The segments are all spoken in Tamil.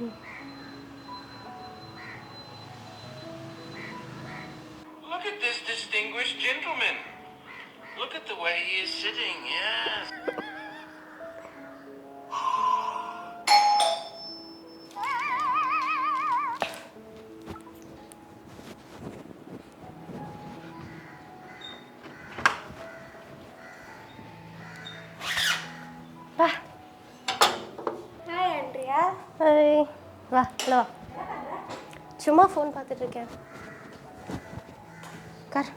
Look at this distinguished gentleman. Look at the way he is sitting, yes. வா. சும்மா ஃபோன் பார்த்துட்டு இருக்கேன். கர்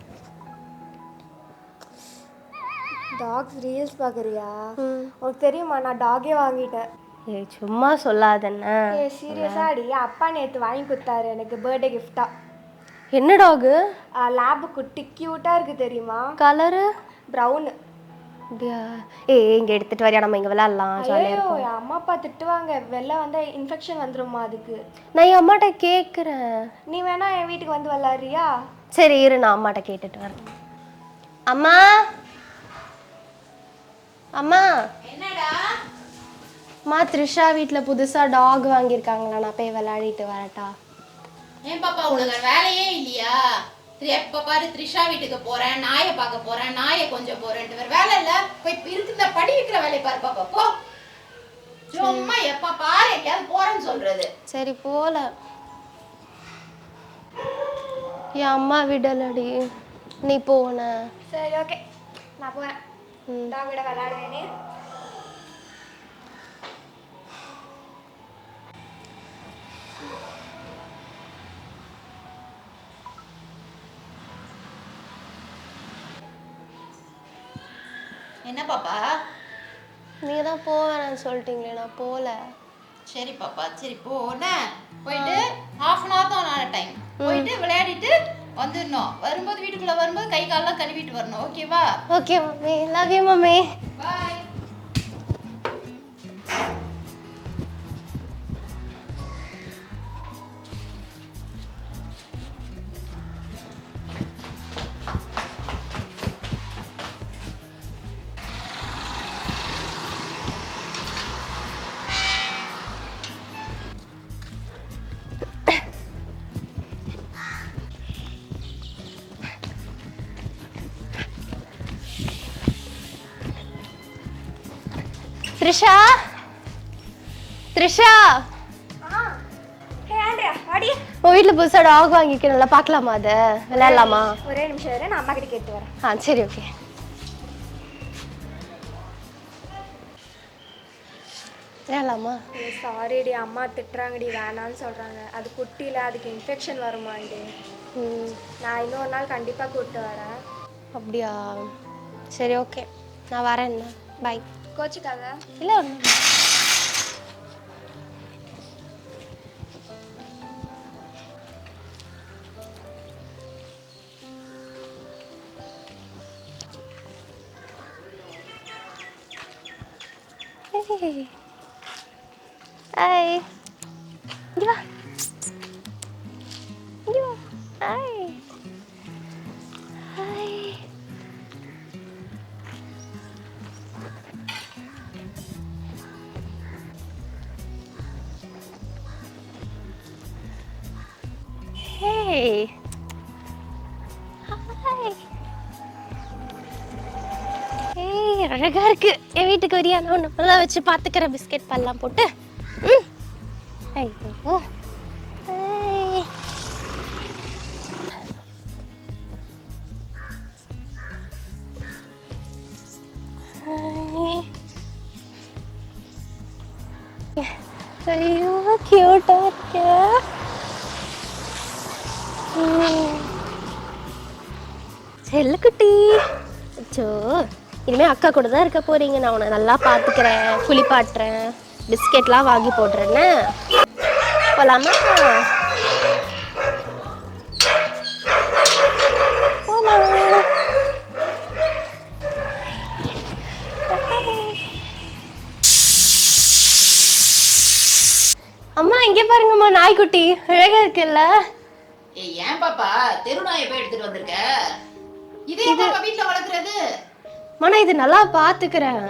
டாக்ஸ் ரீல்ஸ் பார்க்குறியா. உனக்கு தெரியுமா நான் டாகே வாங்கிட்டேன். ஏய் சும்மா சொல்லாதண்ணா ஏ சீரியஸா அடி. அப்பா நேற்று வாங்கி கொடுத்தாரு எனக்கு பர்த்டே கிஃப்டா என்ன டாகு லேபு குட்டி க்யூட்டாக இருக்கு தெரியுமா? கலரு ப்ரௌனு அப்படியா? ஏய் இங்கே எடுத்துட்டு வரியா? நம்ம இங்கே விளாட்லாம் ஜாலியாக ஐயோ இருக்கும். என் அம்மா அப்பா திட்டுவாங்க. வெளில வந்து இன்ஃபெக்ஷன் வந்துருமா அதுக்கு. நான் என் அம்மாட்ட கேட்குறேன் நீ வேணா என் வீட்டுக்கு வந்து விளாட்றியா சரி இரு நான் அம்மாட்ட கேட்டுட்டு வரேன். அம்மா? அம்மா? என்னடா? அம்மா த்ரிஷா வீட்டில் புதுசாக டாக் வாங்கியிருக்காங்களா? நான் போய் விளையாடிட்டு வரட்டா. ஏன் பாப்பா உனக்கு வேலையே இல்லையா? எப்ப பாரு த்ரிஷா வீட்டுக்கு போறேன் நாயை பார்க்க போறேன் நாயை கொஞ்சம் போறேன்ட்டு வேற வேலை இல்ல. போய் இருக்கிற படி இருக்கிற வேலையை பாரு பாப்பா போ. சும்மா எப்ப பாரு எங்கேயாவது போறேன்னு சொல்றது. சரி போல. என் அம்மா விடலடி. நீ போன சரி ஓகே நான் போகிறேன். டாக் விட விளாடுவேனே என்ன பாப்பா? நீ தான் போவேன்னு சொல்லிட்டீங்களே நான் போல. சரி பாப்பா சரி போன போயிட்டு ஹாஃப் அன் ஹவர் தான் டைம் போயிட்டு விளையாடிட்டு வந்துடணும். வரும்போது வீட்டுக்குள்ள வரும்போது கை காலெல்லாம் கழுவிட்டு வரணும். ஓகேவா okay mummy love you mummy bye Trisha? Trisha? உன் வீட்டில் புதுசாக டாக் வாங்கிக்கணும்ல பார்க்கலாமா அதை? விளையாடலாமா? ஒரே நிமிஷம் இரு நான் அம்மா கிட்ட கேட்டு வரேன். ஆ சரி ஓகே. விளையாடலாமா? சாரிடி அம்மா திட்டுறாங்கடி வேணான்னு சொல்கிறாங்க அது குட்டியில் அதுக்கு இன்ஃபெக்ஷன் வருமாண்டி. நான் இன்னொரு நாள் கண்டிப்பாக கூப்பிட்டு வரேன். அப்படியா? சரி ஓகே. நான் வரேன் பை కోచికాగా ఇలా ఉన్నాను Hey. Hey. Hi. ஏய் அழகா இருக்கு. என் வீட்டுக்கு வரியா நான் உன்னை நல்லா வச்சு பார்த்துக்கிறேன் பிஸ்கெட் பல்லாம் போட்டு. ம். ஐயோ ஐயோ கியூட் செல்லக்குட்டி அச்சோ இனிமே அக்கா கூட தான் இருக்க போறீங்க. நான் உன்னை நல்லா பார்த்துக்கிறேன் குளிப்பாட்டுறேன் பிஸ்கெட்லாம் வாங்கி போடுறேன்னு போலாமா? அம்மா இங்கே பாருங்கம்மா நாய்க்குட்டி. அழகா இருக்குல்ல? ஏன் பாப்பா? தெரு நாயை போய் எடுத்துட்டு வந்திருக்க? இதே வீட்ல மனா இது நல்லா பாத்துக்கிறேன்.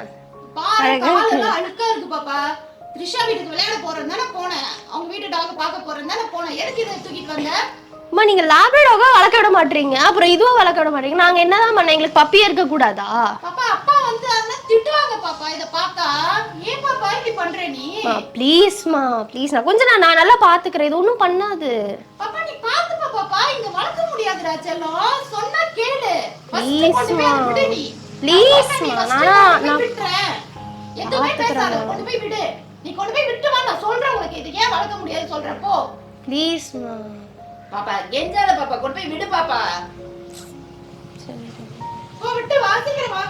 பாரு காலெல்லாம் அழுக்கா இருக்கு பாப்பா. த்ரிஷா வீட்டுக்கு விளையாட போறேன் தானே போனேன். அவங்க வீட்டு டாக் பார்க்க போறேன் தானே போனேன். எதுக்கு இதை தூக்கிட்டு வந்த? அம்மா நீங்க லேப்ரடாக வளர்க்க விட மாட்டீங்க. அப்புறம் இதுவும் வளர்க்க விட மாட்டீங்க. நாங்க என்னதான் பண்ண எங்களுக்கு பப்பியே இருக்க கூடாதா? பாப்பா அப்பா வந்து அதெல்லாம் திட்டுவாங்க பாப்பா. இத பார்த்தா ஏன் பாப்பா இப்படி பண்ற நீ? ப்ளீஸ்மா ப்ளீஸ் நான் கொஞ்சம் நான் நல்லா பாத்துக்கிறேன். இது ஒன்றும் பண்ணாது. பாப்பா நீ பாத்துப்பா பாப்பா. இங்க வளர்க்க சொன்னா கேளு First Please, கொண்டு போய் அதை மா. விடு நீ. Please, நான் மா. first நானா- கொண்டு போய் நான் விட்டுறேன். எதுவுமே பாத்துக்கிறேன், பேசாத, மா. கொண்டு போய் விடு. நீ கொண்டு போய் விட்டு வா, நான் சொல்றேன் உனக்கு. இது ஏன் வளர்க்க முடியாதுன்னு சொல்றேன், போ. ப்ளீஸ்மா பாப்பா, கெஞ்சாத பாப்பா, கொண்டு போய் விடு பாப்பா. போ, விட்டு வா, சீக்கிரம் வா.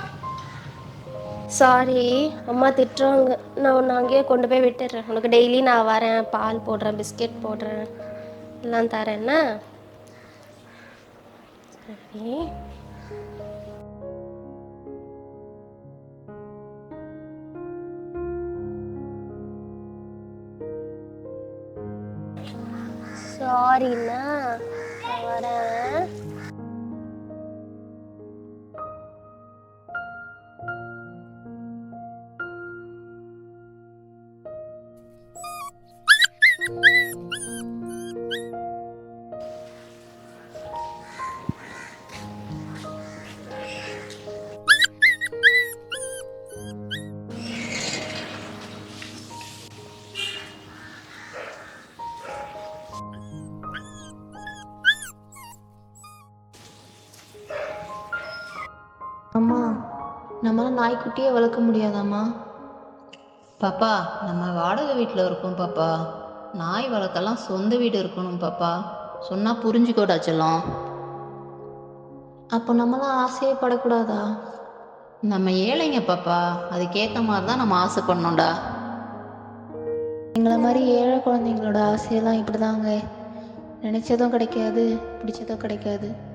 சாரி அம்மா திட்டுறாங்க நான் உன்னை அங்கேயே கொண்டு போய் விட்டுடுறேன் உனக்கு டெய்லி நான் வரேன் பால் போடுறேன் பிஸ்கெட் போடுறேன் எல்லாம் தரேன் என்ன சரி. சாரிண்ணா வரேன். அம்மா நம்மளால் நாய்க்குட்டியே வளர்க்க முடியாதாம்மா? பாப்பா நம்ம வாடகை வீட்டில் இருக்கோம் பாப்பா. நாய் வளர்க்கலாம் சொந்த வீடு இருக்கணும் பாப்பா. சொன்னால் புரிஞ்சுக்கோடா செல்லம். அப்போ நம்மளாம் ஆசையே படக்கூடாதா நம்ம ஏழைங்க பாப்பா. அதுக்கேற்ற மாதிரி தான் நம்ம ஆசைப்படணும்டா எங்களை மாதிரி ஏழை குழந்தைங்களோட ஆசையெல்லாம் இப்படிதாங்க. நினச்சதும் கிடைக்காது பிடிச்சதும் கிடைக்காது.